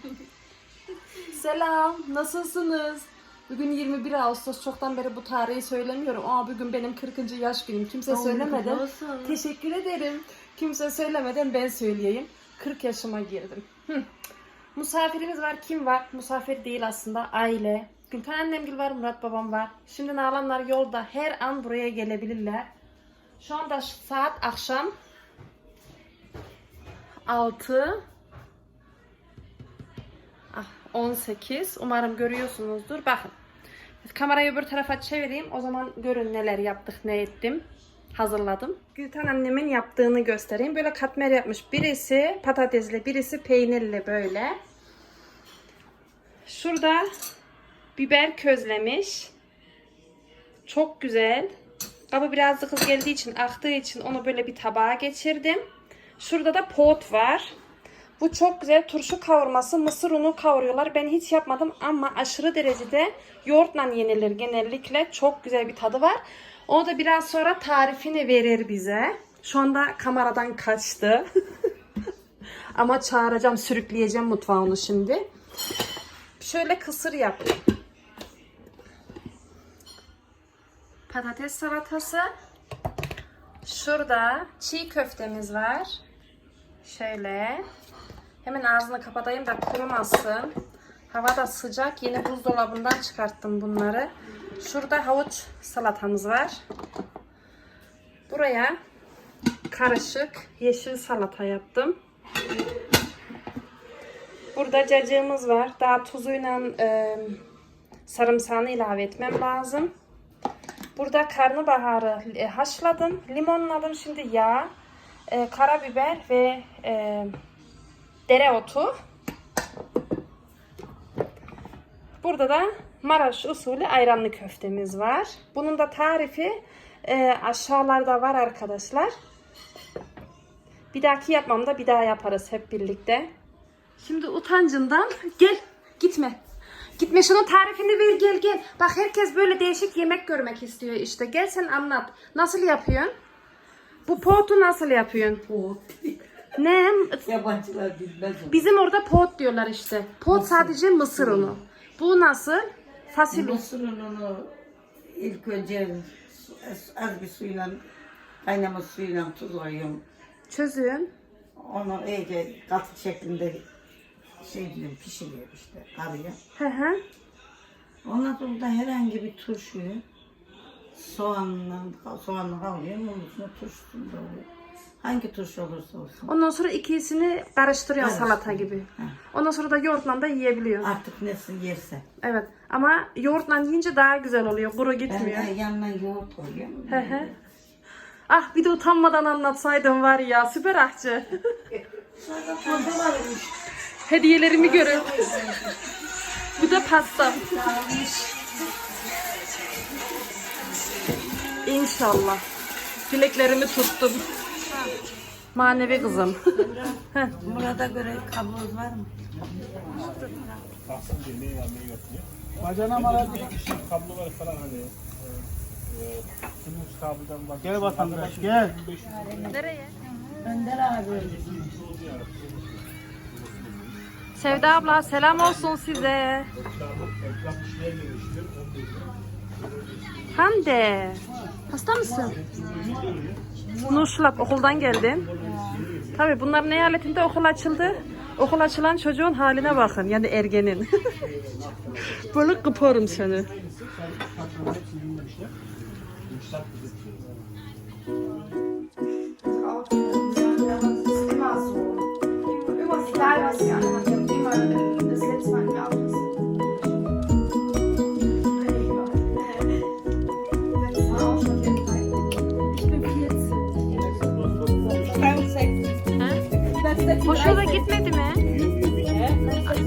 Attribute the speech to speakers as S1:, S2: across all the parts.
S1: Selam, nasılsınız? Bugün 21 Ağustos. Çoktan beri bu tarihi söylemiyorum. Aa bugün benim 40. yaş günüm. Kimse söylemeden. Teşekkür ederim. Kimse söylemeden ben söyleyeyim. 40 yaşıma girdim. Hı. Misafirimiz var. Kim var? Misafir değil aslında. Aile. Gülten annemgil var, Murat babam var. Şimdi Nalanlar yolda. Her an buraya gelebilirler. Şu anda saat akşam 6 Ah, 18. Umarım görüyorsunuzdur. Bakın. Kamerayı öbür tarafa çevireyim. O zaman görün neler yaptık, ne ettim. Hazırladım. Gülten annemin yaptığını göstereyim. Böyle katmer yapmış. Birisi patatesli, birisi peynirli böyle. Şurada biber közlemiş. Çok güzel. Kabı birazcık hız geldiği için, aktığı için onu böyle bir tabağa geçirdim. Şurada da pot var. Bu çok güzel turşu kavurması. Mısır unu kavuruyorlar. Ben hiç yapmadım ama aşırı derecede yoğurtla yenilir genellikle. Çok güzel bir tadı var. Onu da biraz sonra tarifini verir bize. Şu anda kameradan kaçtı. ama çağıracağım, sürükleyeceğim mutfağını şimdi. Şöyle kısır yaptım. Patates salatası. Şurada çiğ köftemiz var. Şöyle. Hemen ağzını kapatayım da kurumasın. Hava da sıcak. Yeni buzdolabından çıkarttım bunları. Şurada havuç salatamız var. Buraya karışık yeşil salata yaptım. Burada cacığımız var. Daha tuzuyla e, sarımsağını ilave etmem lazım. Burada karnabaharı e, haşladım. Limonladım. Şimdi yağ, e, karabiber ve e, dereotu. Burada da Maraş usulü ayranlı köftemiz var. Bunun da tarifi e, aşağılarda var arkadaşlar. Bir dahaki yapmamda bir daha yaparız hep birlikte. Şimdi utancından gel gitme. Gitme şunun tarifini ver gel gel. Bak herkes böyle değişik yemek görmek istiyor işte. Gel sen anlat. Nasıl yapıyorsun? Bu poğutu nasıl yapıyorsun?
S2: Poğut.
S1: Ne?
S2: Yabancılar bilmez onu.
S1: Bizim orada poğut diyorlar işte. Poğut sadece mısır unu. Bu nasıl? Fasulye.
S2: Mısır ununu ilk önce az- bir suyla kaynamış suyla tuz koyuyorum.
S1: Çözün.
S2: Onu iyice katı şeklinde şey diyorum pişiriyor işte karıya.
S1: Hı hı.
S2: Ondan sonra da herhangi bir turşuyu soğanla, soğanla kavuruyorum. Onun üstüne turşusunu doğruyorum. Hangi turşu olursa olsun.
S1: Ondan sonra ikisini karıştırıyorsun
S2: Evet.
S1: salata gibi.
S2: Hı.
S1: Ondan sonra da yoğurtla da yiyebiliyorsun.
S2: Artık nesi yerse.
S1: Evet. Ama yoğurtla yiyince daha güzel oluyor. Kuru
S2: Ben
S1: gitmiyor.
S2: de yanına yoğurt koyuyorum.
S1: Hı. Ah bir de utanmadan anlatsaydım var ya süper ahçı. Hediyelerimi görün. Bu da pastam. İnşallah. Dileklerimi tuttum. Manevi kızım.
S2: Burada göre kablomuz var mı?
S3: Bacana mara bir kişi kabloları falan hani e, e, Siemens kablodan bak. Gel vatandaş gel.
S1: Nereye?
S2: Önder abi.
S1: Sevda abla selam olsun size. Hande. Hasta mısın? Nurşulap okuldan geldim. Tabii bunların eyaletinde okul açıldı. Okul açılan çocuğun haline bakın. Yani ergenin. Böyle kıparım seni.
S4: immer so. 14.
S1: Hoşuna gitmedi mi?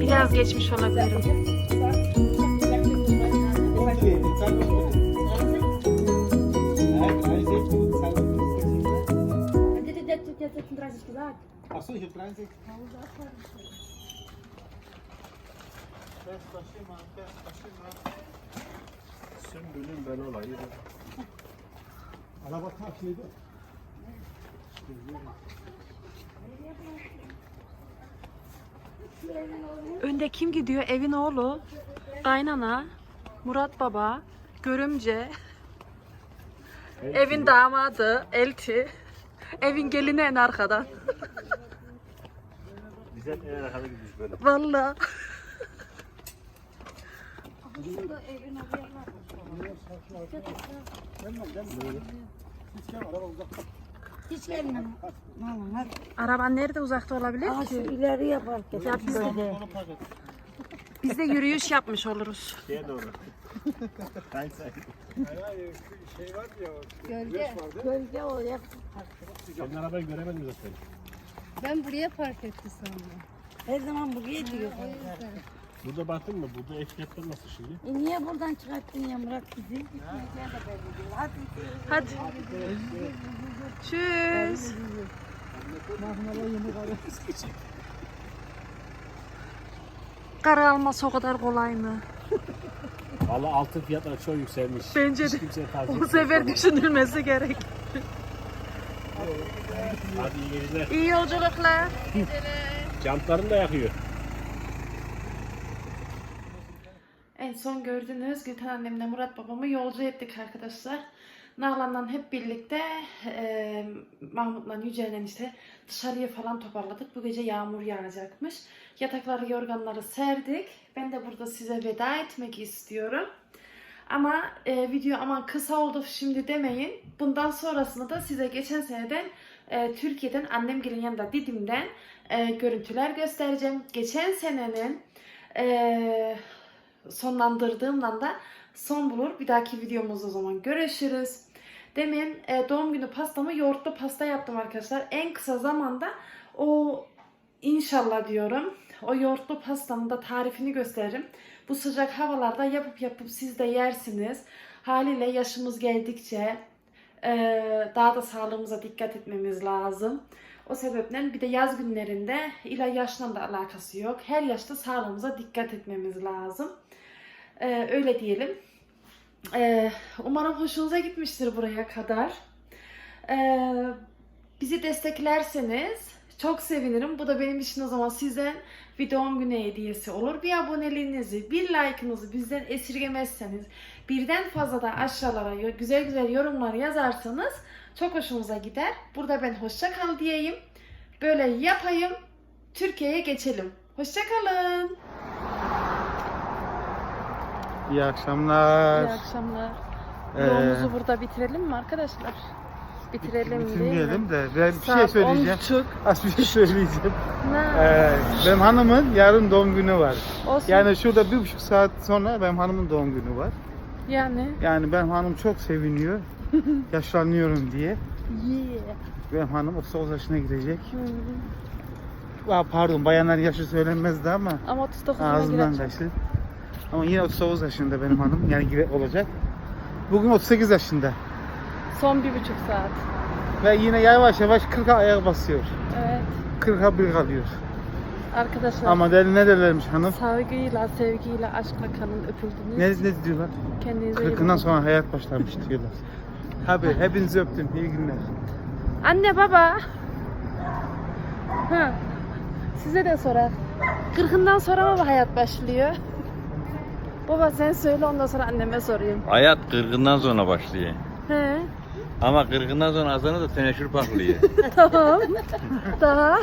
S1: Biraz geçmiş olabilirim.
S4: Der hat jetzt 36 gesagt.
S3: Achso, ich habe 63. Kes taşıma, kes taşıma. Sümbülün ben olayı. Araba taşıydı.
S1: Önde kim gidiyor? Evin oğlu, kaynana, Murat baba, görümce, evin damadı, elti, evin gelini en arkadan.
S3: Bize en arkada gidiyoruz böyle.
S1: Vallahi.
S2: Hiç gelmem. Tamam hadi.
S1: Araban nerede uzakta olabilir
S2: Aa, şu
S1: ki?
S2: ileriye park et.
S1: Ya biz,
S2: Böyle.
S1: biz de yürüyüş yapmış oluruz.
S3: Şeye doğru. Ben say.
S2: Gölge o ya.
S3: Senin arabayı göremedim zaten.
S5: Ben buraya park etti sandım.
S2: Her zaman buraya diyor.
S3: Burada baktın mı? Burada etiketler nasıl şimdi?
S2: E niye buradan çıkarttın ya Murat bizi? Hadi.
S1: Hadi. Tschüss. Kara alması o kadar kolay mı?
S3: Valla altın fiyatları çok yükselmiş.
S1: Bence
S3: Hiç
S1: de.
S3: kimseye tavsiye
S1: Bu sefer
S3: etmiyorum.
S1: düşünülmesi gerek.
S3: Hadi iyi geceler.
S1: İyi yolculuklar.
S3: Jantlarını da yakıyor.
S1: En son gördüğünüz Gülten annemle Murat babamı yolcu ettik arkadaşlar. Nalan'dan hep birlikte e, Mahmut'la Yücel'le işte dışarıya falan toparladık. Bu gece yağmur yağacakmış. Yatakları, yorganları serdik. Ben de burada size veda etmek istiyorum. Ama e, video aman kısa oldu şimdi demeyin. Bundan sonrasında da size geçen seneden e, Türkiye'den annem gelin yanında Didim'den e, görüntüler göstereceğim. Geçen senenin e, sonlandırdığımdan da son bulur. Bir dahaki videomuzda o zaman görüşürüz. Demin e, doğum günü pastamı yoğurtlu pasta yaptım arkadaşlar. En kısa zamanda o inşallah diyorum o yoğurtlu pastanın da tarifini gösteririm. Bu sıcak havalarda yapıp yapıp siz de yersiniz. Haliyle yaşımız geldikçe e, daha da sağlığımıza dikkat etmemiz lazım. O sebeple bir de yaz günlerinde ila yaşla da alakası yok. Her yaşta sağlığımıza dikkat etmemiz lazım. Ee, öyle diyelim. Ee, umarım hoşunuza gitmiştir buraya kadar. Ee, bizi desteklerseniz çok sevinirim. Bu da benim için o zaman sizden bir doğum günü hediyesi olur. Bir aboneliğinizi, bir like'ınızı bizden esirgemezseniz, birden fazla da aşağılara güzel güzel yorumlar yazarsanız çok hoşumuza gider. Burada ben hoşça kal diyeyim. Böyle yapayım. Türkiye'ye geçelim. Hoşça kalın.
S6: İyi akşamlar.
S1: İyi akşamlar.
S6: Ee,
S1: Yolumuzu burada bitirelim mi arkadaşlar? Bitirelim değil mi?
S6: De ben bir şey söyleyeceğim.
S1: 10.30.
S6: Az bir şey söyleyeceğim. Ee, benim hanımın yarın doğum günü var.
S1: Olsun.
S6: Yani şurada bir buçuk saat sonra benim hanımın doğum günü var.
S1: yani.
S6: Yani benim hanım çok seviniyor. Yaşlanıyorum diye. Benim hanım 39 yaşına girecek. Aa, pardon bayanlar yaşı söylenmezdi ama
S1: Ama 39'una
S6: ağzından
S1: girecek.
S6: kaçtı. Ama yine 39 yaşında benim hanım yani gire olacak. Bugün 38 yaşında.
S1: Son bir buçuk saat.
S6: Ve yine yavaş yavaş 40'a ayak basıyor.
S1: Evet.
S6: 40'a bir kalıyor.
S1: Arkadaşlar
S6: Ama der, ne derlermiş hanım?
S1: saygıyla, sevgiyle, aşkla kalın öpüldünüz.
S6: Ne, ne diyorlar?
S1: Kendinize iyi
S6: Kırkından
S1: bakın.
S6: sonra hayat başlamış diyorlar. Abi hepinizi öptüm. İyi günler.
S1: Anne baba. Ha. Size de sorar. Kırkından sonra mı hayat başlıyor? Baba sen söyle ondan sonra anneme sorayım.
S7: Hayat kırgından sonra başlıyor.
S1: He.
S7: Ama kırgından sonra azana da teneşür patlıyor.
S1: Tamam. Daha.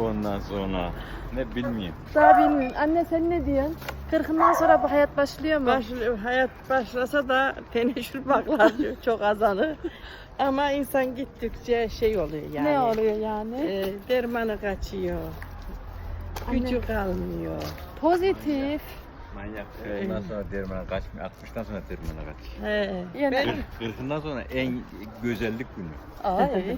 S7: Ondan sonra ne bilmiyorum.
S1: Daha bilmiyorum. Anne sen ne diyorsun? Kırkından sonra bu hayat başlıyor mu?
S8: Başlıyor, hayat başlasa da teneşür baklar çok azalır. Ama insan gittikçe şey oluyor yani.
S1: Ne oluyor yani?
S8: Ee, dermanı kaçıyor. Gücü kalmıyor.
S1: Pozitif.
S7: Manyak. Ondan sonra dermana kaçmıyor. 60'tan sonra dermana kaç.
S8: He.
S1: Yani
S7: Kırk, kırkından sonra en güzellik günü.
S1: Ay.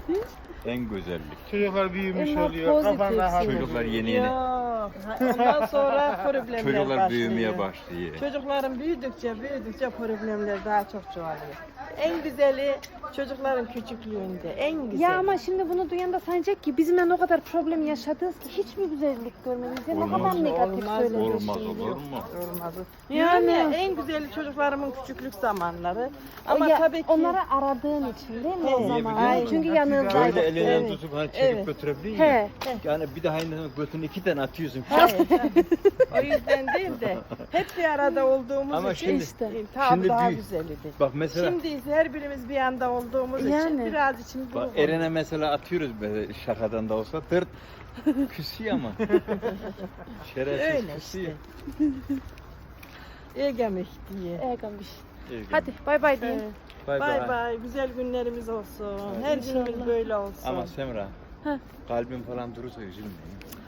S7: En güzellik.
S6: Çocuklar büyümüş
S1: Ama
S6: oluyor.
S1: pozitif
S6: Kafan rahat
S1: sinir.
S7: Çocuklar yeni yeni.
S8: Yok. Ondan sonra problemler
S7: Çocuklar
S8: başlıyor.
S7: büyümeye başlıyor.
S8: Çocukların büyüdükçe büyüdükçe problemler daha çok çoğalıyor. En güzeli çocukların küçüklüğünde. En güzeli.
S1: Ya ama şimdi bunu duyan da sanacak ki bizimle o kadar problem yaşadınız ki hiç mi güzellik görmediniz? Ya ne
S7: Olmaz,
S1: kadar negatif
S8: olmaz,
S1: söylüyorsunuz.
S7: Olmaz olur mu?
S8: Olmaz.
S1: Yani.
S8: Yani en güzeli çocuklarımın küçüklük zamanları. Ama
S1: Ya,
S8: tabii ki
S1: Onları aradığın için değil mi o
S7: Niye
S1: zaman?
S7: musun?
S1: Çünkü
S7: Böyle elinden
S8: Evet.
S7: tutup hani çekip
S8: Evet.
S7: götürebiliyor
S1: He.
S7: ya. Yani bir daha aynı götünü iki tane atıyorsun.
S8: Hayır, tabii. o yüzden değil de hep bir arada olduğumuz
S7: Ama
S8: için
S7: şimdi-
S8: işte tabii
S7: şimdi
S8: daha
S7: büyük-
S8: güzeldi.
S7: Bak mesela
S8: Şimdi ise her birimiz bir anda olduğumuz için
S1: Yani.
S8: biraz için
S7: bak
S8: buruk
S7: Eren'e mesela atıyoruz böyle şakadan da olsa tırt küsüyor ama. Şerefsiz
S8: Öyle
S7: küsüyor.
S8: Egemek diye.
S1: Egamış.
S7: İyi
S1: Hadi bay bay deyin.
S8: Evet.
S7: Bay
S8: Bay
S7: bay.
S8: bay. Güzel günlerimiz olsun. Her günümüz böyle olsun.
S7: Ama Semra
S1: Ha.
S7: kalbin falan durursa üzülme.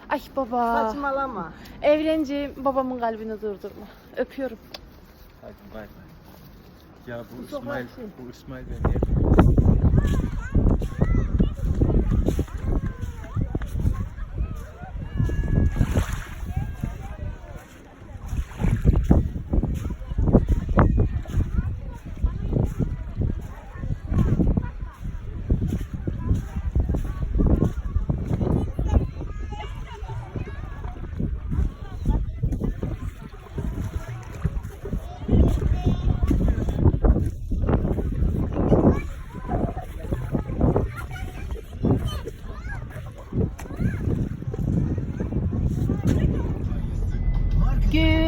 S1: Ay baba.
S8: Saçmalama.
S1: Evleneceğim babamın kalbini durdurma. Öpüyorum.
S7: Hadi bay bay. Ya bu İsmail,
S8: şey.
S7: bu İsmail ben niye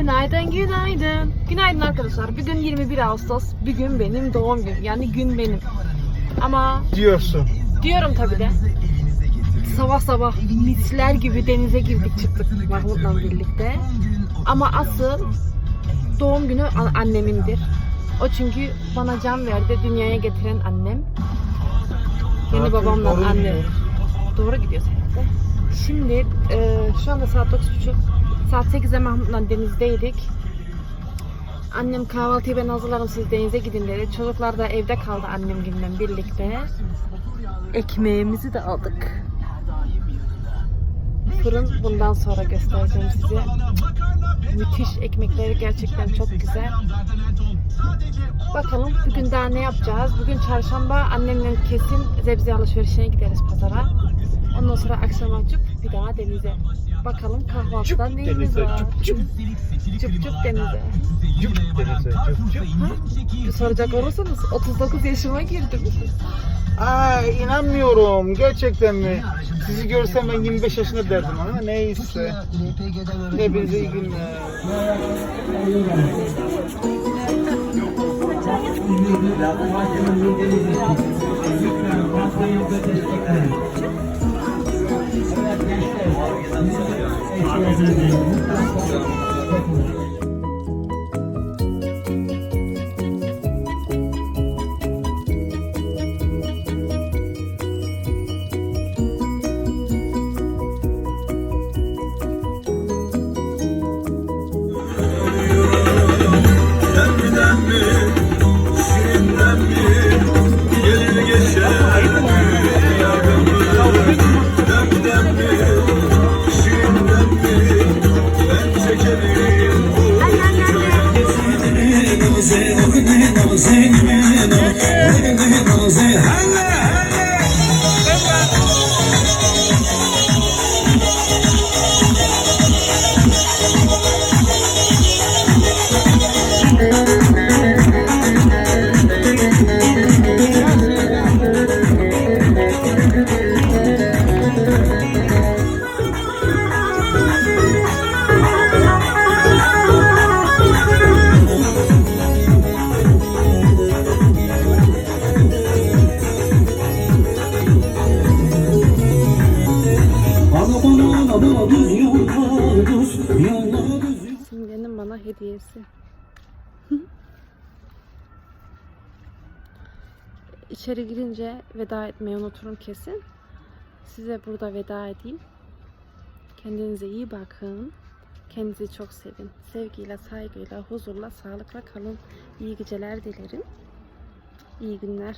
S1: Günaydın, günaydın. Günaydın arkadaşlar. Bugün 21 Ağustos. Bugün benim doğum günüm. Yani gün benim. Ama
S6: Diyorsun.
S1: diyorum tabii de. Sabah sabah misler gibi denize girdik çıktık Mahmut'la birlikte. Ama asıl doğum günü annemindir. O çünkü bana can verdi. Dünyaya getiren annem. Yeni babamla annem. Doğru herhalde. Şimdi e, şu anda saat 9.30. Saat 8'de Mahmut'la denizdeydik. Annem kahvaltıyı ben hazırlarım siz denize gidin dedi. Çocuklar da evde kaldı annemle birlikte. Ekmeğimizi de aldık. Fırın bundan sonra göstereceğim size. Müthiş ekmekleri gerçekten çok güzel. Bakalım bugün daha ne yapacağız? Bugün çarşamba annemle kesin zebze alışverişine gideriz pazara. Ondan sonra akşam açıp bir daha denize. Bakalım kahvaltıda neyimiz var?
S6: cüp cüp.
S1: Cüp cüp denize.
S6: Cüp denize, cüp cüp.
S1: Bir soracak olursanız 39 yaşıma girdim.
S6: Aa inanmıyorum. Gerçekten mi? Sizi görsem ben 25 yaşında derdim ama neyse. Hepinize iyi günler.
S1: 아, 그래서 Simge'nin bana hediyesi. İçeri girince veda etmeyi unuturum kesin. Size burada veda edeyim. Kendinize iyi bakın. Kendinizi çok sevin. Sevgiyle, saygıyla, huzurla, sağlıkla kalın. İyi geceler dilerim. İyi günler.